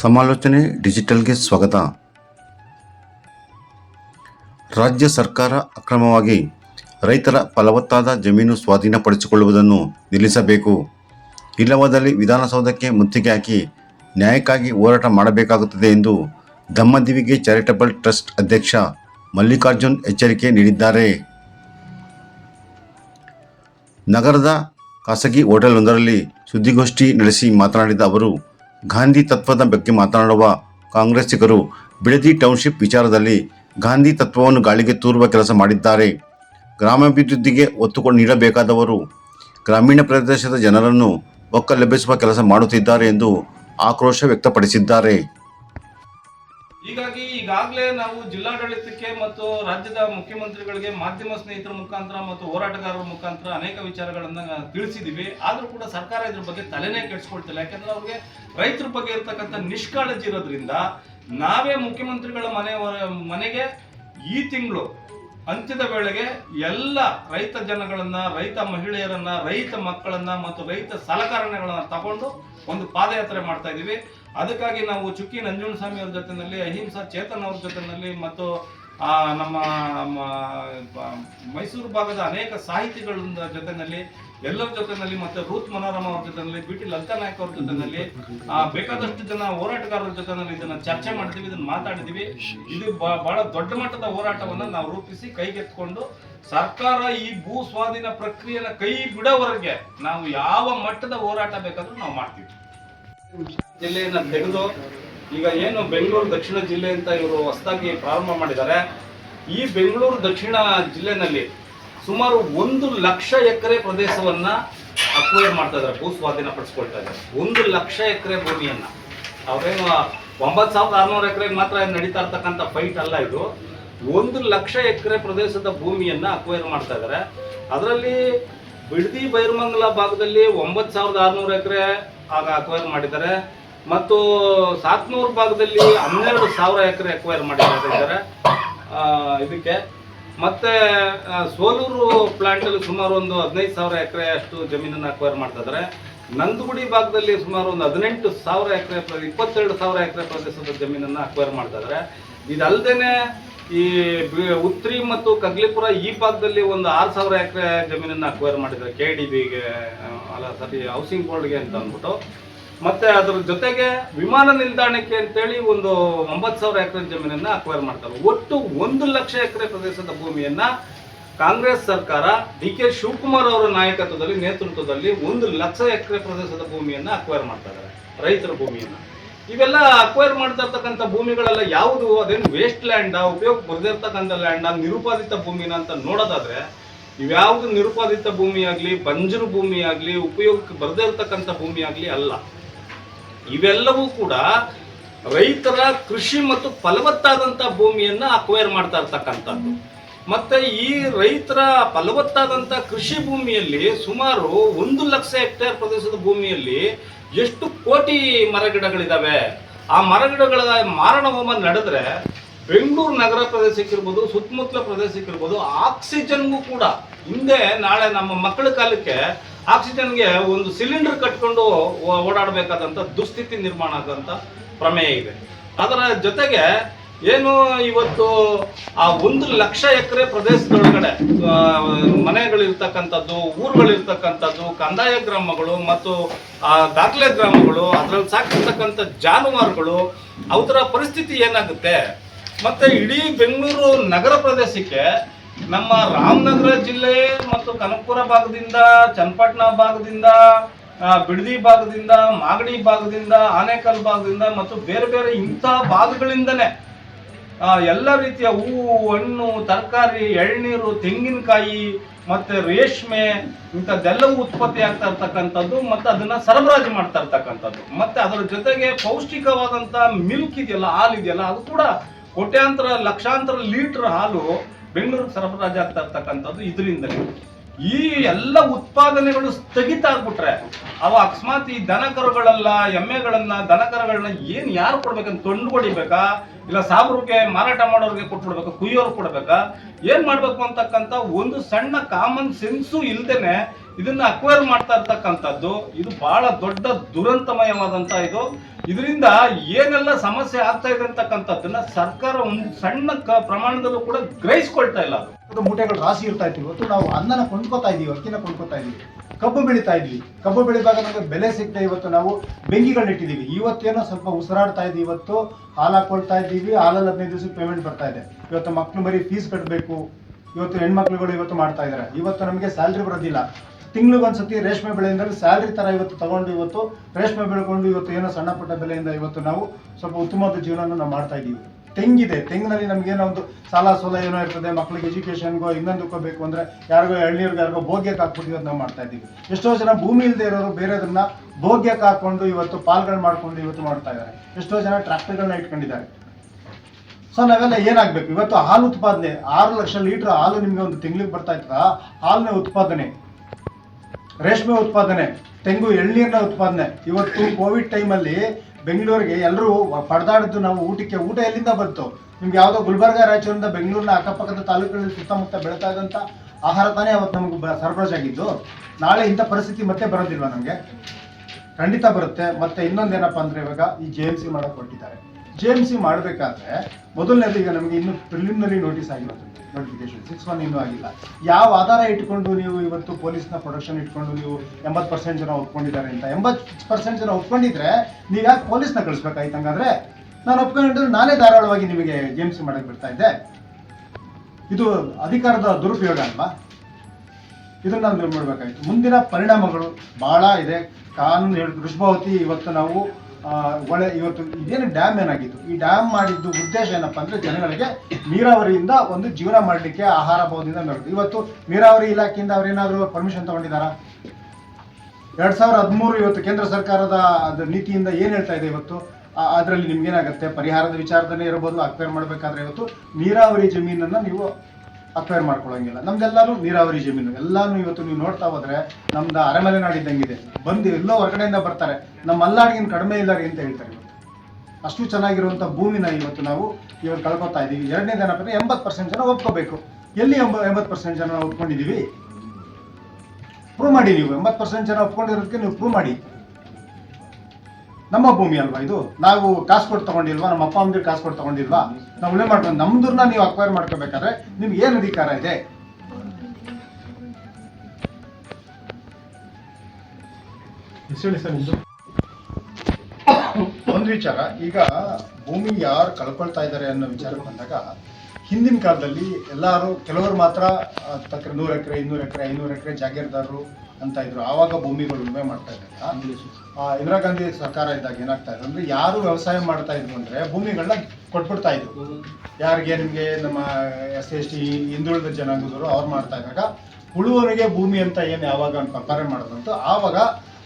ಸಮಾಲೋಚನೆ ಡಿಜಿಟಲ್ಗೆ ಸ್ವಾಗತ. ರಾಜ್ಯ ಸರ್ಕಾರ ಅಕ್ರಮವಾಗಿ ರೈತರ ಫಲವತ್ತಾದ ಜಮೀನು ಸ್ವಾಧೀನಪಡಿಸಿಕೊಳ್ಳುವುದನ್ನು ನಿಲ್ಲಿಸಬೇಕು. ಇಲ್ಲವಾದಲ್ಲಿ ವಿಧಾನಸೌಧಕ್ಕೆ ಮುತ್ತಿಗೆ ಹಾಕಿ ನ್ಯಾಯಕ್ಕಾಗಿ ಹೋರಾಟ ಮಾಡಬೇಕಾಗುತ್ತದೆ ಎಂದು ದಮ್ಮದಿವಿಗೆ ಚಾರಿಟಬಲ್ ಟ್ರಸ್ಟ್ ಅಧ್ಯಕ್ಷ ಮಲ್ಲಿಕಾರ್ಜುನ್ ಎಚ್ಚರಿಕೆ ನೀಡಿದ್ದಾರೆ. ನಗರದ ಖಾಸಗಿ ಹೋಟೆಲ್ವೊಂದರಲ್ಲಿ ಸುದ್ದಿಗೋಷ್ಠಿ ನಡೆಸಿ ಮಾತನಾಡಿದ ಅವರು ಗಾಂಧಿ ತತ್ವದ ಬಗ್ಗೆ ಮಾತನಾಡುವ ಕಾಂಗ್ರೆಸ್ಸಿಗರು ಬಿಡದಿ ಟೌನ್ಶಿಪ್ ವಿಚಾರದಲ್ಲಿ ಗಾಂಧಿ ತತ್ವವನ್ನು ಗಾಳಿಗೆ ತೂರುವ ಕೆಲಸ ಮಾಡಿದ್ದಾರೆ. ಗ್ರಾಮಾಭಿವೃದ್ಧಿಗೆ ಒತ್ತು ನೀಡಬೇಕಾದವರು ಗ್ರಾಮೀಣ ಪ್ರದೇಶದ ಜನರನ್ನು ಒಕ್ಕಲೆಬ್ಬಿಸುವ ಕೆಲಸ ಮಾಡುತ್ತಿದ್ದಾರೆ ಎಂದು ಆಕ್ರೋಶ ವ್ಯಕ್ತಪಡಿಸಿದ್ದಾರೆ. ಹೀಗಾಗಿ ಈಗಾಗಲೇ ನಾವು ಜಿಲ್ಲಾಡಳಿತಕ್ಕೆ ಮತ್ತು ರಾಜ್ಯದ ಮುಖ್ಯಮಂತ್ರಿಗಳಿಗೆ ಮಾಧ್ಯಮ ಸ್ನೇಹಿತರ ಮುಖಾಂತರ ಮತ್ತು ಹೋರಾಟಗಾರರ ಮುಖಾಂತರ ಅನೇಕ ವಿಚಾರಗಳನ್ನು ತಿಳಿಸಿದ್ದೀವಿ ಆದರೂ ಕೂಡ ಸರ್ಕಾರ ಇದ್ರ ಬಗ್ಗೆ ತಲೆನೇ ಕೆಡಿಸ್ಕೊಳ್ತಿಲ್ಲ. ಯಾಕಂದ್ರೆ ಅವ್ರಿಗೆ ರೈತರ ಬಗ್ಗೆ ಇರ್ತಕ್ಕಂಥ ನಿಷ್ಕಾಳಜಿ ಇರೋದ್ರಿಂದ ನಾವೇ ಮುಖ್ಯಮಂತ್ರಿಗಳ ಮನೆ ಮನೆಗೆ ಈ ತಿಂಗಳು ಅಂತ್ಯದ ವೇಳೆಗೆ ಎಲ್ಲ ರೈತ ಜನಗಳನ್ನ, ರೈತ ಮಹಿಳೆಯರನ್ನ, ರೈತ ಮಕ್ಕಳನ್ನ ಮತ್ತು ರೈತ ಸಲಕರಣೆಗಳನ್ನ ತಗೊಂಡು ಒಂದು ಪಾದಯಾತ್ರೆ ಮಾಡ್ತಾ ಇದೀವಿ. ಅದಕ್ಕಾಗಿ ನಾವು ಚುಕ್ಕಿ ನಂಜುಂಡಸ್ವಾಮಿ ಅವ್ರ ಜೊತೆನಲ್ಲಿ ಅಹಿಂಸಾ ಚೇತನ್ ಅವ್ರ ಜೊತೆನಲ್ಲಿ ಮತ್ತು ನಮ್ಮ ಮೈಸೂರು ಭಾಗದ ಅನೇಕ ಸಾಹಿತಿಗಳ ಜೊತೆನಲ್ಲಿ ಎಲ್ಲರ ಜೊತೆನಲ್ಲಿ ಮತ್ತೆ ರೂತ್ ಮನೋರಮ ಅವ್ರ ಜೊತೆನಲ್ಲಿ ಬಿ ಟಿ ಲಲಿತಾ ನಾಯಕ್ ಅವ್ರ ಜೊತೆನಲ್ಲಿ ಆ, ಬೇಕಾದಷ್ಟು ಜನ ಹೋರಾಟಗಾರರ ಜೊತೆನಲ್ಲಿ ಇದನ್ನ ಚರ್ಚೆ ಮಾಡ್ತೀವಿ ಇದನ್ನ ಮಾತಾಡಿದೀವಿ ಇದು ಬಹಳ ದೊಡ್ಡ ಮಟ್ಟದ ಹೋರಾಟವನ್ನ ನಾವು ರೂಪಿಸಿ ಕೈಗೆತ್ಕೊಂಡು ಸರ್ಕಾರ ಈ ಭೂ ಸ್ವಾಧೀನ ಪ್ರಕ್ರಿಯೆನ ಕೈ ಬಿಡೋವರೆಗೆ ನಾವು ಯಾವ ಮಟ್ಟದ ಹೋರಾಟ ಬೇಕಾದ್ರೂ ನಾವು ಮಾಡ್ತೀವಿ. ಜಿಲ್ಲೆಯನ್ನ ತೆಗೆದು ಈಗ ಏನು ಬೆಂಗಳೂರು ದಕ್ಷಿಣ ಜಿಲ್ಲೆ ಅಂತ ಇವರು ಹೊಸದಾಗಿ ಪ್ರಾರಂಭ ಮಾಡಿದ್ದಾರೆ, ಈ ಬೆಂಗಳೂರು ದಕ್ಷಿಣ ಜಿಲ್ಲೆನಲ್ಲಿ ಸುಮಾರು ಒಂದು ಲಕ್ಷ ಎಕರೆ ಪ್ರದೇಶವನ್ನ ಅಕ್ವೈರ್ ಮಾಡ್ತಾ ಇದ್ದಾರೆ, ಭೂ ಸ್ವಾಧೀನ ಪಡಿಸ್ಕೊಳ್ತಾ ಇದ್ದಾರೆ. ಒಂದು ಲಕ್ಷ ಎಕರೆ ಭೂಮಿಯನ್ನ. ಅವರೇನು ಒಂಬತ್ತು ಸಾವಿರದ ಆರ್ನೂರು ಎಕರೆ ಮಾತ್ರ ನಡೀತಾ ಇರ್ತಕ್ಕಂಥ ಫೈಟ್ ಅಲ್ಲ ಇದು. ಒಂದು ಲಕ್ಷ ಎಕರೆ ಪ್ರದೇಶದ ಭೂಮಿಯನ್ನ ಅಕ್ವೈರ್ ಮಾಡ್ತಾ ಇದ್ದಾರೆ. ಅದರಲ್ಲಿ ಬಿಡದಿ ಬೈರಮಂಗಲ ಭಾಗದಲ್ಲಿ ಒಂಬತ್ತು ಸಾವಿರದ ಆರ್ನೂರು ಎಕರೆ ಆಗ ಅಕ್ವೈರ್ ಮಾಡಿದ್ದಾರೆ. ಮತ್ತು ಸಾತ್ನೂರು ಭಾಗದಲ್ಲಿ ಹನ್ನೆರಡು ಸಾವಿರ ಎಕರೆ ಅಕ್ವೈರ್ ಮಾಡಿದ್ದಾರೆ ಇದಕ್ಕೆ. ಮತ್ತೆ ಸೋಲೂರು ಪ್ಲಾಂಟ್ ಅಲ್ಲಿ ಸುಮಾರು ಒಂದು ಹದಿನೈದು ಸಾವಿರ ಎಕರೆ ಅಷ್ಟು ಜಮೀನನ್ನು ಅಕ್ವೈರ್ ಮಾಡ್ತಾ ಇದ್ದಾರೆ ನಂದಗುಡಿ ಭಾಗದಲ್ಲಿ ಸುಮಾರು ಒಂದು ಹದಿನೆಂಟು ಸಾವಿರ ಎಕರೆ, ಇಪ್ಪತ್ತೆರಡು ಸಾವಿರ ಎಕರೆ ಪ್ರದೇಶದ ಜಮೀನನ್ನು ಅಕ್ವೈರ್ ಮಾಡ್ತಾ ಇದ್ದಾರೆ ಈ ಉತ್ರಿ ಮತ್ತು ಕಗ್ಲಿಪುರ ಈ ಭಾಗದಲ್ಲಿ ಒಂದು ಆರು ಸಾವಿರ ಎಕರೆ ಜಮೀನನ್ನು ಅಕ್ವೈರ್ ಮಾಡಿದ್ದಾರೆ. ಕೆ ಡಿ ಬಿಗೆ ಅಲ್ಲ ಸರಿ ಹೌಸಿಂಗ್ ಬೋರ್ಡ್ಗೆ ಅಂತ ಅಂದ್ಬಿಟ್ಟು. ಮತ್ತೆ ಅದ್ರ ಜೊತೆಗೆ ವಿಮಾನ ನಿಲ್ದಾಣಕ್ಕೆ ಅಂತೇಳಿ ಒಂದು ಒಂಬತ್ತು ಸಾವಿರ ಎಕರೆ ಜಮೀನನ್ನ ಅಕ್ವೈರ್ ಮಾಡ್ತಾರೆ. ಒಟ್ಟು ಒಂದು ಲಕ್ಷ ಎಕರೆ ಪ್ರದೇಶದ ಭೂಮಿಯನ್ನು ಕಾಂಗ್ರೆಸ್ ಸರ್ಕಾರ ಡಿ ಕೆ ಶಿವಕುಮಾರ್ ಅವರ ನಾಯಕತ್ವದಲ್ಲಿ, ನೇತೃತ್ವದಲ್ಲಿ ಒಂದು ಲಕ್ಷ ಎಕರೆ ಪ್ರದೇಶದ ಭೂಮಿಯನ್ನು ಅಕ್ವೈರ್ ಮಾಡ್ತಾ ಇದ್ದಾರೆ. ರೈತರ ಭೂಮಿಯನ್ನ. ಇವೆಲ್ಲ ಅಕ್ವೈರ್ ಮಾಡ್ತಾ ಇರ್ತಕ್ಕಂಥ ಭೂಮಿಗಳೆಲ್ಲ ಯಾವುದು? ಅದೇನು ವೇಸ್ಟ್ ಲ್ಯಾಂಡ್ ಉಪಯೋಗ ಬರ್ದಿರ್ತಕ್ಕಂಥ ಲ್ಯಾಂಡ್ ನಿರುಪಾದಿತ ಭೂಮಿನ ಅಂತ ನೋಡೋದಾದ್ರೆ, ಇವ್ಯಾವುದು ನಿರುಪಾದಿತ ಭೂಮಿ ಆಗ್ಲಿ, ಬಂಜರು ಭೂಮಿ ಆಗ್ಲಿ, ಉಪಯೋಗಕ್ಕೆ ಬರದೇ ಇರ್ತಕ್ಕಂಥ ಭೂಮಿ ಆಗ್ಲಿ ಅಲ್ಲ. ಇವೆಲ್ಲವೂ ಕೂಡ ರೈತರ ಕೃಷಿ ಮತ್ತು ಫಲವತ್ತಾದಂಥ ಭೂಮಿಯನ್ನ ಅಕ್ವೈರ್ ಮಾಡ್ತಾ ಇರ್ತಕ್ಕಂಥದ್ದು. ಮತ್ತೆ ಈ ರೈತರ ಫಲವತ್ತಾದಂಥ ಕೃಷಿ ಭೂಮಿಯಲ್ಲಿ ಸುಮಾರು ಒಂದು ಲಕ್ಷ ಹೆಕ್ಟೇರ್ ಪ್ರದೇಶದ ಭೂಮಿಯಲ್ಲಿ ಎಷ್ಟು ಕೋಟಿ ಮರಗಿಡಗಳಿದ್ದಾವೆ ಆ ಮರಗಿಡಗಳ ಮಾರಣ ಹೋಮ ನಡೆದ್ರೆ ಬೆಂಗಳೂರು ನಗರ ಪ್ರದೇಶಕ್ಕಿರ್ಬೋದು, ಸುತ್ತಮುತ್ತಲ ಪ್ರದೇಶಕ್ಕಿರ್ಬೋದು, ಆಕ್ಸಿಜನ್ಗೂ ಕೂಡ. ಹಿಂದೆ ನಾಳೆ ನಮ್ಮ ಮಕ್ಕಳ ಕಾಲಕ್ಕೆ ಆಕ್ಸಿಜನ್ಗೆ ಒಂದು ಸಿಲಿಂಡರ್ ಕಟ್ಕೊಂಡು ಓಡಾಡಬೇಕಾದಂಥ ದುಸ್ಥಿತಿ ನಿರ್ಮಾಣ ಆದಂಥ ಪ್ರಮೇಯ ಇದೆ. ಅದರ ಜೊತೆಗೆ ಏನು ಇವತ್ತು ಆ ಒಂದು ಲಕ್ಷ ಎಕರೆ ಪ್ರದೇಶದೊಳಗಡೆ ಮನೆಗಳಿರ್ತಕ್ಕಂಥದ್ದು, ಊರುಗಳಿರ್ತಕ್ಕಂಥದ್ದು, ಕಂದಾಯ ಗ್ರಾಮಗಳು ಮತ್ತು, ಆ, ದಾಖಲೆ ಗ್ರಾಮಗಳು, ಅದರಲ್ಲಿ ಸಾಕಿರ್ತಕ್ಕಂಥ ಜಾನುವಾರುಗಳು ಅವರ ಪರಿಸ್ಥಿತಿ ಏನಾಗುತ್ತೆ? ಮತ್ತೆ ಇಡೀ ಬೆಂಗಳೂರು ನಗರ ಪ್ರದೇಶಕ್ಕೆ ನಮ್ಮ ರಾಮನಗರ ಜಿಲ್ಲೆ ಮತ್ತು ಕನಕಪುರ ಭಾಗದಿಂದ, ಚನ್ನಪಟ್ಟಣ ಭಾಗದಿಂದ ಬಿಡದಿ ಭಾಗದಿಂದ, ಮಾಗಡಿ ಭಾಗದಿಂದ, ಆನೇಕಲ್ ಭಾಗದಿಂದ ಮತ್ತು ಬೇರೆ ಬೇರೆ ಇಂಥ ಭಾಗಗಳಿಂದನೇ ಎಲ್ಲ ರೀತಿಯ ಹೂವು ಹಣ್ಣು ತರಕಾರಿ, ಎಳ್ನೀರು, ತೆಂಗಿನಕಾಯಿ, ಮತ್ತೆ ರೇಷ್ಮೆ, ಇಂಥದ್ದೆಲ್ಲವೂ ಉತ್ಪತ್ತಿ ಆಗ್ತಾ ಇರ್ತಕ್ಕಂಥದ್ದು, ಮತ್ತೆ ಅದನ್ನ ಸರಬರಾಜು ಮಾಡ್ತಾ ಇರ್ತಕ್ಕಂಥದ್ದು. ಮತ್ತೆ ಅದರ ಜೊತೆಗೆ ಪೌಷ್ಟಿಕವಾದಂತ ಮಿಲ್ಕ್ ಇದೆಯಲ್ಲ, ಹಾಲು ಇದೆಯಲ್ಲ, ಅದು ಕೂಡ ಕೋಟ್ಯಾಂತರ, ಲಕ್ಷಾಂತರ ಲೀಟರ್ ಹಾಲು ಬೆಂಗಳೂರು ಸರಬರಾಜು ಆಗ್ತಾ ಇರ್ತಕ್ಕಂಥದ್ದು ಇದರಿಂದಲೇ. ಈ ಎಲ್ಲ ಉತ್ಪಾದನೆಗಳು ಸ್ಥಗಿತ ಆಗ್ಬಿಟ್ರೆ, ಅವ ಅಕಸ್ಮಾತ್ ಈ ದನ ಕರುಗಳೆಲ್ಲ, ಎಮ್ಮೆಗಳನ್ನ, ದನ ಕರುಗಳನ್ನ ಏನ್ ಯಾರು ಕೊಡ್ಬೇಕಂತ ತೊಂಡು ಕೊಡಿಬೇಕಾ ಇಲ್ಲ ಸಾಬ್ರಿಗೆ ಮಾರಾಟ ಮಾಡೋರಿಗೆ ಕೊಟ್ಬಿಡ್ಬೇಕಾ? ಕುಯ್ಯೋರು ಕೊಡ್ಬೇಕಾ? ಏನ್ ಮಾಡ್ಬೇಕು ಅಂತಕ್ಕಂತ ಒಂದು ಸಣ್ಣ ಕಾಮನ್ ಸೆನ್ಸು ಇಲ್ದೇನೆ ಇದನ್ನ ಅಕ್ವೈರ್ ಮಾಡ್ತಾ ಇರ್ತಕ್ಕಂಥದ್ದು, ಇದು ಬಹಳ ದೊಡ್ಡ ದುರಂತಮಯವಾದಂತ ಇದು. ಇದರಿಂದ ಏನೆಲ್ಲ ಸಮಸ್ಯೆ ಆಗ್ತಾ ಇದೆ ಅಂತಕ್ಕಂಥದ್ದನ್ನ ಸರ್ಕಾರ ಒಂದು ಸಣ್ಣ ಪ್ರಮಾಣದಲ್ಲೂ ಕೂಡ ಗ್ರಹಿಸ್ಕೊಳ್ತಾ ಇಲ್ಲ ಮೂಟೆಗಳು ರಾಶಿ ಇರ್ತಾ ಇತ್ತು. ಇವತ್ತು ನಾವು ಅನ್ನನ ಕೊಂಡ್ಕೋತಾ ಇದೀವಿ ಅಕ್ಕಿನ ಕೊಂಡ್ಕೋತಾ ಇದೀವಿ ಕಬ್ಬು ಬೆಳೀತಾ ಇದ್ವಿ. ಕಬ್ಬು ಬೆಳೆದಾಗ ನಮಗೆ ಬೆಲೆ ಸಿಗದೆ ಇವತ್ತು ನಾವು ಬೆಂಕಿಗಳನ್ನ ಇಟ್ಟಿದ್ದೀವಿ. ಇವತ್ತೇನೋ ಸ್ವಲ್ಪ ಉಸಿರಾಡ್ತಾ ಇದ್ದೀವಿ ಇವತ್ತು, ಹಾಲು ಹಾಕೊಳ್ತಾ ಇದ್ದೀವಿ, ಹಾಲಲ್ಲಿ ಹದಿನೈದು ದಿವಸಕ್ಕೆ ಪೇಮೆಂಟ್ ಬರ್ತಾ ಇದೆ. ಇವತ್ತು ಮಕ್ಕಳು ಮರಿ ಫೀಸ್ ಕಟ್ಟಬೇಕು ಇವತ್ತು ಹೆಣ್ಮಕ್ಳುಗಳು ಇವತ್ತು ಮಾಡ್ತಾ ಇದ್ದಾರೆ. ಇವತ್ತು ನಮಗೆ ಸ್ಯಾಲ್ರಿ ಬರೋದಿಲ್ಲ. ತಿಂಗಳಿಗೊಂದ್ಸತಿ ರೇಷ್ಮೆ ಬೆಳೆಯಿಂದ ಸ್ಯಾಲ್ರಿ ತರ ಇವತ್ತು ತಗೊಂಡು ಇವತ್ತು, ರೇಷ್ಮೆ ಬೆಳ್ಕೊಂಡು ಇವತ್ತು ಏನೋ ಸಣ್ಣ ಪುಟ್ಟ ಬೆಲೆಯಿಂದ ಇವತ್ತು ನಾವು ಸ್ವಲ್ಪ ಉತ್ತಮವಾದ ಜೀವನ ನಾವು ಮಾಡ್ತಾ ಇದ್ದೀವಿ. ತೆಂಗಿದೆ. ತೆಂಗಿನಲ್ಲಿ ನಮ್ಗೆ ಏನೋ ಒಂದು ಸಾಲ ಸೋಲ ಏನೋ ಇರ್ತದೆ, ಮಕ್ಳಿಗೆ ಎಜುಕೇಶನ್ಗೋ ಇನ್ನೊಂದಕ್ಕೋ ಬೇಕು ಅಂದ್ರೆ ಯಾರಿಗೋ ಎಳ್ನೀರ್ಗೆ, ಯಾರಿಗೋ ಭೋಗ್ಯಕ್ಕೆ ಇವತ್ತು ನಾವು ಮಾಡ್ತಾ ಇದ್ದೀವಿ. ಎಷ್ಟೋ ಜನ ಭೂಮಿ ಇಲ್ಲದೆ ಇರೋರು ಬೇರೆದನ್ನ ಭೋಗ್ಯಕ್ಕೆ ಹಾಕೊಂಡು ಇವತ್ತು ಪಾಲ್ಗಳು ಮಾಡ್ಕೊಂಡು ಇವತ್ತು ಮಾಡ್ತಾ ಇದ್ದಾರೆ. ಎಷ್ಟೋ ಜನ ಟ್ರ್ಯಾಕ್ಟರ್ಗಳನ್ನ ಇಟ್ಕೊಂಡಿದ್ದಾರೆ. ಸೊ ನಾವೆಲ್ಲ ಏನಾಗ್ಬೇಕು? ಇವತ್ತು ಹಾಲು ಉತ್ಪಾದನೆ, ಆರು ಲಕ್ಷ ಲೀಟರ್ ಹಾಲು ನಿಮಗೆ ಒಂದು ತಿಂಗಳಿಗೆ ಬರ್ತಾ ಇರ್ತದ ಹಾಲಿನ ಉತ್ಪಾದನೆ, ರೇಷ್ಮೆ ಉತ್ಪಾದನೆ, ತೆಂಗು, ಎಳ್ನೀರಿನ ಉತ್ಪಾದನೆ. ಇವತ್ತು ಕೋವಿಡ್ ಟೈಮಲ್ಲಿ ಬೆಂಗಳೂರಿಗೆ ಎಲ್ಲರೂ ಪಡೆದಾಡಿದ್ದು ನಾವು ಊಟಕ್ಕೆ, ಊಟ ಎಲ್ಲಿಂದ ಬಂತು? ನಿಮ್ಗೆ ಯಾವುದೋ ಗುಲ್ಬರ್ಗ ರಾಯಚೂರಿಂದ ಬೆಂಗಳೂರಿನ ಅಕ್ಕಪಕ್ಕದ ತಾಲೂಕುಗಳಲ್ಲಿ ಸುತ್ತಮುತ್ತ ಬೆಳೀತಾ ಇದ್ದಂಥ ಆಹಾರ ತಾನೇ ಅವತ್ತು ನಮಗೆ ಬ- ಸರಬರಾಜಾಗಿದ್ದು ನಾಳೆ ಇಂಥ ಪರಿಸ್ಥಿತಿ ಮತ್ತೆ ಬರೋದಿಲ್ವಾ ನಮಗೆ? ಖಂಡಿತ ಬರುತ್ತೆ. ಮತ್ತೆ ಇನ್ನೊಂದೇನಪ್ಪ ಅಂದ್ರೆ ಇವಾಗ ಈ ಜೆ ಎಂ ಸಿ ಮಾಡೋಕೆ ಹೊರಟಿದ್ದಾರೆ. ಜೆ ಎಂ ಸಿ ಮಾಡಬೇಕಾದ್ರೆ ಮೊದಲನೇದು ಈಗ ನಮಗೆ ಇನ್ನು ಪ್ರಿಲಿಮಿನರಿ ನೋಟಿಸ್ ಆಗಿರೋದು ನೋಟಿಫಿಕೇಶನ್ ಸಿಕ್ಸ್ ಒನ್ ಇನ್ನೂ ಆಗಿಲ್ಲ. ಯಾವ ಆಧಾರ ಇಟ್ಕೊಂಡು ನೀವು ಇವತ್ತು ಪೊಲೀಸ್ನ ಪ್ರೊಡಕ್ಷನ್ ಇಟ್ಕೊಂಡು ನೀವು ಎಂಬತ್ತು ಪರ್ಸೆಂಟ್ ಜನ ಒಪ್ಕೊಂಡಿದ್ದಾರೆ ಅಂತ. ಎಂಬತ್ತು ಪರ್ಸೆಂಟ್ ಜನ ಒಪ್ಕೊಂಡಿದ್ರೆ ನೀವು ಯಾಕೆ ಪೊಲೀಸ್ನ ಕಳಿಸ್ಬೇಕಾಯ್ತು ಹಂಗಾದ್ರೆ? ನಾನು ಒಪ್ಕೊಂಡಿದ್ರೆ ನಾನೇ ಧಾರಾಳವಾಗಿ ನಿಮಗೆ ಗೇಮ್ಸ್ ಮಾಡಕ್ಕೆ ಬಿಡ್ತಾ ಇದ್ದೆ. ಇದು ಅಧಿಕಾರದ ದುರುಪಯೋಗ ಅಲ್ವಾ? ಇದನ್ನು ನಾವು ನೋಡ್ಬೇಕಾಯ್ತು. ಮುಂದಿನ ಪರಿಣಾಮಗಳು ಬಹಳ ಇದೆ. ಕಾನೂನು ಹೇಳಿ ವೃಷಭಾವತಿ ಇವತ್ತು ನಾವು ಒಳ್ಳೆ ಇವತ್ತು ಇದೇನು ಡ್ಯಾಮ್ ಏನಾಗಿತ್ತು? ಈ ಡ್ಯಾಮ್ ಮಾಡಿದ್ದು ಉದ್ದೇಶ ಏನಪ್ಪಾ ಅಂದ್ರೆ ಜನಗಳಿಗೆ ನೀರಾವರಿಯಿಂದ ಒಂದು ಜೀವನ ಮಾಡಲಿಕ್ಕೆ ಆಹಾರ ಬಹುದಿಂದ ನಡೆದು ಇವತ್ತು ನೀರಾವರಿ ಇಲಾಖೆಯಿಂದ ಅವರೇನಾದರೂ ಪರ್ಮಿಷನ್ ತಗೊಂಡಿದಾರ ಎರಡ್ ಸಾವಿರದ ಹದಿಮೂರು ಇವತ್ತು ಕೇಂದ್ರ ಸರ್ಕಾರದ ಅದು ನೀತಿಯಿಂದ ಏನು ಹೇಳ್ತಾ ಇದೆ ಇವತ್ತು? ಅದರಲ್ಲಿ ನಿಮ್ಗೇನಾಗುತ್ತೆ? ಪರಿಹಾರದ ವಿಚಾರದಲ್ಲೇ ಇರಬಹುದು ಅಕ್ವೇರ್ ಮಾಡಬೇಕಾದ್ರೆ ಇವತ್ತು ನೀರಾವರಿ ಜಮೀನನ್ನ ನೀವು ಅಕ್ವೈರ್ ಮಾಡ್ಕೊಳ್ಳೋಂಗಿಲ್ಲ. ನಮ್ದೆಲ್ಲರೂ ನೀರಾವರಿ ಜಮೀನು. ಎಲ್ಲಾನು ಇವತ್ತು ನೀವು ನೋಡ್ತಾ ಹೋದ್ರೆ ನಮ್ದು ಅರೆಮಲೆ ನಾಡಿದ್ದಂಗಿದೆ ಬಂದು ಎಲ್ಲೋ ಹೊರಗಡೆಯಿಂದ ಬರ್ತಾರೆ. ನಮ್ಮ ಮಲ್ನಾಡಿಗಿನ ಕಡಿಮೆ ಇಲ್ಲ ರೀ ಅಂತ ಹೇಳ್ತಾರೆ ಇವತ್ತು. ಅಷ್ಟು ಚೆನ್ನಾಗಿರುವಂಥ ಭೂಮಿನ ಇವತ್ತು ನಾವು ಇವತ್ತು ಕಳ್ಕೊತಾ ಇದ್ದೀವಿ ಎರಡನೇ ದಿನ ಅಂದ್ರೆ ಎಂಬತ್ತು ಪರ್ಸೆಂಟ್ ಜನ ಒಪ್ಕೋಬೇಕು. ಎಲ್ಲಿ ಎಂಬ ಎಂಬತ್ತು ಪರ್ಸೆಂಟ್ ಜನ ಒಪ್ಕೊಂಡಿದ್ದೀವಿ? ಪ್ರೂವ್ ಮಾಡಿ ನೀವು. ಎಂಬತ್ತು ಪರ್ಸೆಂಟ್ ಜನ ಒಪ್ಕೊಂಡಿರೋದಕ್ಕೆ ನೀವು ಪ್ರೂವ್ ಮಾಡಿ. ನಮ್ಮ ಭೂಮಿ ಅಲ್ವಾ ಇದು? ನಾವು ಕಾಸು ಕೊಟ್ಟು ತಗೊಂಡಿಲ್ವಾ? ನಮ್ಮ ಅಪ್ಪ ಅಮ್ಮಂದಿರು ಕಾಸು ಕೊಟ್ಟು ತಗೊಂಡಿಲ್ವಾ? ನಾವು ಉಳ್ಳೆ ಮಾಡ್ಕೊಂಡು ನಮ್ದನ್ನ ನೀವು ಅಕ್ವೈರ್ ಮಾಡ್ಕೋಬೇಕಾದ್ರೆ ನಿಮ್ಗೆ ಏನು ಅಧಿಕಾರ ಇದೆ? ಒಂದು ವಿಚಾರ ಈಗ ಭೂಮಿ ಯಾರು ಕಳ್ಕೊಳ್ತಾ ಇದ್ದಾರೆ ಅನ್ನೋ ವಿಚಾರ ಬಂದಾಗ ಹಿಂದಿನ ಕಾಲದಲ್ಲಿ ಎಲ್ಲರೂ ಕೆಲವರು ಮಾತ್ರ ತಕ್ಕ ನೂರು ಎಕರೆ, ಇನ್ನೂರು ಎಕರೆ, ಐನೂರು ಎಕರೆ ಜಾಗೀರ್ದಾರರು ಅಂತ ಇದ್ರು. ಆವಾಗ ಭೂಮಿಗಳು ಉಳುಮೆ ಮಾಡ್ತಾ ಇದ್ದಾರೆ ಇಂದಿರಾ ಗಾಂಧಿ ಸರ್ಕಾರ ಇದ್ದಾಗ ಏನಾಗ್ತಾ ಇದ್ರು ಅಂದ್ರೆ ಯಾರು ವ್ಯವಸಾಯ ಮಾಡ್ತಾ ಇದ್ರು ಅಂದ್ರೆ ಭೂಮಿಗಳನ್ನ ಕೊಟ್ಬಿಡ್ತಾ ಇದ್ರು. ಯಾರಿಗೆ? ನಿಮ್ಗೆ ನಮ್ಮ ಎಸ್ ಎಸ್ ಟಿ, ಹಿಂದುಳಿದ ಜನಾಂಗದವರು ಅವ್ರು ಮಾಡ್ತಾ ಇದ್ದಾಗ ಉಳುವವರಿಗೆ ಭೂಮಿ ಅಂತ ಏನು ಯಾವಾಗ ಕಂಪೇರ್ ಮಾಡೋದಂತ ಆವಾಗ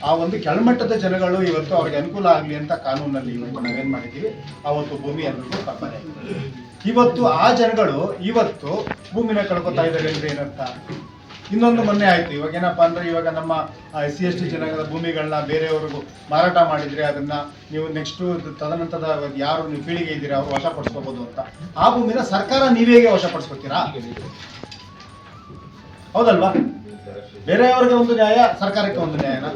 ಆ ಒಂದು ಕೆಳಮಟ್ಟದ ಜನಗಳು ಇವತ್ತು ಅವ್ರಿಗೆ ಅನುಕೂಲ ಆಗಲಿ ಅಂತ ಕಾನೂನಲ್ಲಿ ಇವತ್ತು ನಾವೇನ್ ಮಾಡಿದ್ದೀವಿ ಅವತ್ತು ಭೂಮಿ ಎಲ್ಲರಿಗೂ ಕಂಪೇರ್ ಇವತ್ತು ಆ ಜನಗಳು ಇವತ್ತು ಭೂಮಿನ ಕಳ್ಕೊತಾ ಇದ್ದಾರೆ ಅಂದ್ರೆ ಏನರ್ಥ? ಇನ್ನೊಂದು ಮೊನ್ನೆ ಆಯ್ತು. ಇವಾಗ ಏನಪ್ಪಾ ಅಂದ್ರೆ ಇವಾಗ ನಮ್ಮ ಸಿ ಎಸ್ ಟಿ ಜನಾಂಗದ ಭೂಮಿಗಳನ್ನ ಬೇರೆಯವ್ರಿಗೂ ಮಾರಾಟ ಮಾಡಿದ್ರೆ ಅದನ್ನ ನೀವು ನೆಕ್ಸ್ಟ್ ತದನಂತರದ ಯಾರು ನೀವು ಪೀಳಿಗೆ ಇದ್ದೀರಾ, ಅವ್ರು ವಶಪಡಿಸ್ಕೋಬಹುದು ಅಂತ. ಆ ಭೂಮಿನ ಸರ್ಕಾರ ನೀವೇಗೆ ವಶಪಡಿಸ್ಕೊತೀರಾ ಹೌದಲ್ವಾ? ಬೇರೆಯವ್ರಿಗೆ ಒಂದು ನ್ಯಾಯ, ಸರ್ಕಾರಕ್ಕೆ ಒಂದು ನ್ಯಾಯನ?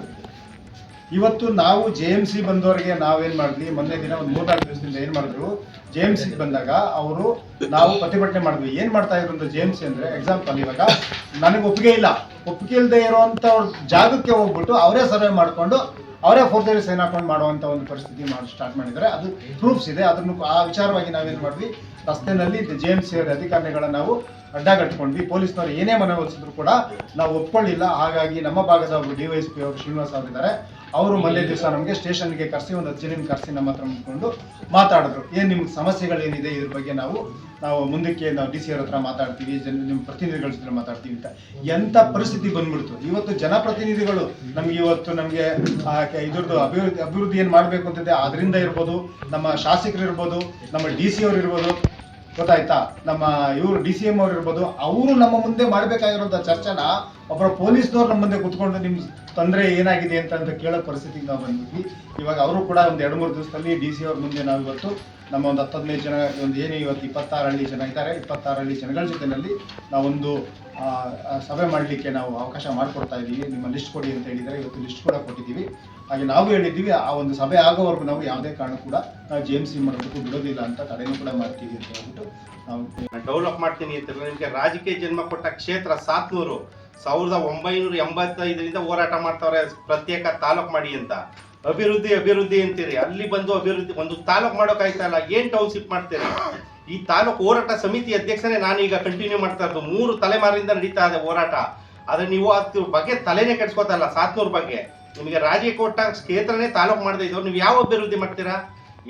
ಇವತ್ತು ನಾವು ಜೆ ಎಂ ಸಿ ಬಂದವರಿಗೆ ನಾವೇನು ಮಾಡಿದ್ವಿ? ಮೊನ್ನೆ ದಿನ ಒಂದು ಮೂರ್ನಾಲ್ಕು ದಿವಸದಿಂದ ಏನು ಮಾಡಿದ್ರು? ಜೆ ಎಂ ಸಿ ಬಂದಾಗ ಅವರು ನಾವು ಪ್ರತಿಭಟನೆ ಮಾಡಿದ್ವಿ. ಏನು ಮಾಡ್ತಾ ಇದ್ರು ಅಂತ ಜೆ ಎಂ ಸಿ ಅಂದರೆ ಎಕ್ಸಾಂಪಲ್ ಇವಾಗ ನನಗೆ ಒಪ್ಪಿಗೆ ಇಲ್ಲ. ಒಪ್ಪಿಗೆ ಇಲ್ಲದೆ ಇರುವಂತ ಜಾಗಕ್ಕೆ ಹೋಗ್ಬಿಟ್ಟು ಅವರೇ ಸರ್ವೆ ಮಾಡಿಕೊಂಡು ಅವರೇ ಫೋರ್ಜರಿ ಸೈನ್ ಹಾಕೊಂಡು ಮಾಡುವಂಥ ಒಂದು ಪರಿಸ್ಥಿತಿ ಮಾಡಿ ಸ್ಟಾರ್ಟ್ ಮಾಡಿದ್ದಾರೆ. ಅದು ಪ್ರೂಫ್ಸ್ ಇದೆ. ಅದನ್ನು ಆ ವಿಚಾರವಾಗಿ ನಾವೇನು ಮಾಡಿದ್ವಿ? ರಸ್ತೆನಲ್ಲಿ ಜೆ ಎಂ ಸಿ ಅಧಿಕಾರಿಗಳನ್ನ ನಾವು ಅಡ್ಡಗಟ್ಕೊಂಡ್ವಿ ಪೊಲೀಸ್ನವರು ಏನೇ ಮನವೊಲಿಸಿದ್ರು ಕೂಡ ನಾವು ಒಪ್ಕೊಳ್ಳಿಲ್ಲ ಹಾಗಾಗಿ ನಮ್ಮ ಭಾಗದ ಒಬ್ರು ಡಿ ವೈ ಅವರು ಶ್ರೀನಿವಾಸ್ ಅವರಿದ್ದಾರೆ. ಅವರು ಮೊನ್ನೆ ದಿವಸ ನಮಗೆ ಸ್ಟೇಷನ್ಗೆ ಕರೆಸಿ, ಒಂದು ಹತ್ತು ಜನ ಕರೆಸಿ ನಮ್ಮ ಹತ್ರ ಮುಟ್ಕೊಂಡು ಮಾತಾಡಿದ್ರು. ಏನು ನಿಮ್ಗೆ ಸಮಸ್ಯೆಗಳೇನಿದೆ ಇದ್ರ ಬಗ್ಗೆ ನಾವು ನಾವು ಮುಂದಕ್ಕೆ ನಾವು ಡಿ ಸಿ ಅವ್ರ ಹತ್ರ ಮಾತಾಡ್ತೀವಿ, ಜನ ನಿಮ್ಮ ಪ್ರತಿನಿಧಿಗಳ ಜೊತೆ ಮಾತಾಡ್ತೀವಿ ಅಂತ. ಎಂಥ ಪರಿಸ್ಥಿತಿ ಬಂದ್ಬಿಡ್ತು. ಇವತ್ತು ಜನಪ್ರತಿನಿಧಿಗಳು ನಮ್ಗೆ ಇವತ್ತು ನಮಗೆ ಇದ್ರದ್ದು ಅಭಿವೃದ್ಧಿ ಅಭಿವೃದ್ಧಿ ಏನು ಮಾಡಬೇಕು ಅಂತಂದರೆ ಅದರಿಂದ ಇರ್ಬೋದು, ನಮ್ಮ ಶಾಸಕರು ಇರ್ಬೋದು, ನಮ್ಮ ಡಿ ಸಿ ಅವ್ರು ಇರ್ಬೋದು ಗೊತ್ತಾಯ್ತಾ? ನಮ್ಮ ಇವರು ಡಿ ಸಿ ಎಂ ಅವ್ರು ಇರ್ಬೋದು, ಅವರು ನಮ್ಮ ಮುಂದೆ ಮಾಡಬೇಕಾಗಿರೋಂಥ ಚರ್ಚೆನ ಒಬ್ಬರ ಪೊಲೀಸ್ನವ್ರು ನಮ್ಮ ಮುಂದೆ ಕುತ್ಕೊಂಡು ನಿಮ್ಮ ತೊಂದರೆ ಏನಾಗಿದೆ ಅಂತ ಅಂತ ಕೇಳೋ ಪರಿಸ್ಥಿತಿಗೆ ನಾವು ಬಂದಿದ್ವಿ ಇವಾಗ ಅವರು ಕೂಡ ಒಂದು ಎರಡು ಮೂರು ದಿವಸದಲ್ಲಿ ಡಿ ಸಿ ಅವ್ರ ಮುಂದೆ ನಾವು ಇವತ್ತು ನಮ್ಮ ಒಂದು ಹತ್ತು ಹದಿನೈದು ಜನ, ಒಂದು ಏನು ಇವತ್ತು ಇಪ್ಪತ್ತಾರು ಹಳ್ಳಿ ಜನ ಇದ್ದಾರೆ, ಇಪ್ಪತ್ತಾರು ಹಳ್ಳಿ ಜನಗಳ ಜೊತೆಯಲ್ಲಿ ನಾವೊಂದು ಸಭೆ ಮಾಡಲಿಕ್ಕೆ ನಾವು ಅವಕಾಶ ಮಾಡಿಕೊಡ್ತಾ ಇದ್ದೀವಿ ನಿಮ್ಮ ಲಿಸ್ಟ್ ಕೊಡಿ ಅಂತ ಹೇಳಿದರೆ ಇವತ್ತು ಲಿಸ್ಟ್ ಕೂಡ ಕೊಟ್ಟಿದ್ದೀವಿ. ಹಾಗೆ ನಾವು ಹೇಳಿದ್ದೀವಿ, ಆ ಒಂದು ಸಭೆ ಆಗೋವರೆಗೂ ನಾವು ಯಾವುದೇ ಕಾರಣ ಕೂಡ ನಾವು ಜಿ ಎಂ ಸಿ ಮಾಡೋದಕ್ಕೂ ಬಿಡೋದಿಲ್ಲ ಅಂತ ತಡೆನೂ ಕೂಡ ಮಾಡ್ತೀವಿ ಅಂತ ಹೇಳ್ಬಿಟ್ಟು ನಾವು ಡೆವಲಪ್ ಮಾಡ್ತೀನಿ ಅಂತ ನಿಮಗೆ ರಾಜಕೀಯ ಜನ್ಮ ಕೊಟ್ಟ ಕ್ಷೇತ್ರ ಸಾತ್ನೂರು ಸಾವಿರದ ಒಂಬೈನೂರ ಎಂಬತ್ತೈದರಿಂದ ಹೋರಾಟ ಮಾಡ್ತಾವ್ರೆ ಪ್ರತ್ಯೇಕ ತಾಲೂಕು ಮಾಡಿ ಅಂತ. ಅಭಿವೃದ್ಧಿ ಅಭಿವೃದ್ಧಿ ಅಂತೀರಿ. ಅಲ್ಲಿ ಬಂದು ಅಭಿವೃದ್ಧಿ, ಒಂದು ತಾಲೂಕು ಮಾಡೋಕ್ಕಾಯ್ತಾ ಇಲ್ಲ? ಏನು ಟೌನ್ಶಿಪ್ ಮಾಡ್ತೀರಿ? ಈ ತಾಲೂಕು ಹೋರಾಟ ಸಮಿತಿ ಅಧ್ಯಕ್ಷನೇ ನಾನು ಈಗ ಕಂಟಿನ್ಯೂ ಮಾಡ್ತಾ ಇರೋದು. ಮೂರು ತಲೆಮಾರಿಂದ ನಡೀತಾ ಇದೆ ಹೋರಾಟ. ಆದರೆ ನೀವು ಅದ್ರ ಬಗ್ಗೆ ತಲೆನೇ ಕೆಡ್ಸ್ಕೊತಾ ಇಲ್ಲ, ಸಾತ್ನೂರು ಬಗ್ಗೆ. ನಿಮಗೆ ರಾಜಕೋಟ ಕ್ಷೇತ್ರನೇ ತಾಲೂಕು ಮಾಡದೇ ಇದ್ದವ್ರು ನೀವು ಯಾವ ಅಭಿವೃದ್ಧಿ ಮಾಡ್ತೀರಾ?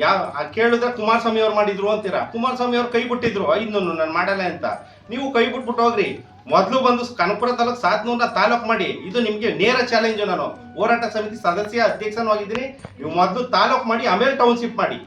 ಯಾವ ಕೇಳಿದ್ರೆ ಕುಮಾರಸ್ವಾಮಿ ಅವ್ರು ಮಾಡಿದ್ರು ಅಂತೀರಾ? ಕುಮಾರಸ್ವಾಮಿ ಅವ್ರು ಕೈ ಬಿಟ್ಟಿದ್ರು ಇನ್ನು ನಾನು ಮಾಡಲ್ಲ ಅಂತ. ನೀವು ಕೈ ಬಿಟ್ಬಿಟ್ಟು ಹೋಗ್ರಿ. ಮೊದಲು ಬಂದು ಕನಕಪುರ ತಾಲೂಕು ಸಾತ್ನೂರನ್ನ ತಾಲೂಕ್ ಮಾಡಿ. ಇದು ನಿಮಗೆ ನೇರ ಚಾಲೆಂಜ್ ನಾನು. ಹೋರಾಟ ಸಮಿತಿ ಸದಸ್ಯ ಅಧ್ಯಕ್ಷನೂ ಆಗಿದ್ದೀನಿ. ನೀವು ಮೊದಲು ತಾಲೂಕು ಮಾಡಿ ಆಮೇಲೆ ಟೌನ್ಶಿಪ್ ಮಾಡಿ.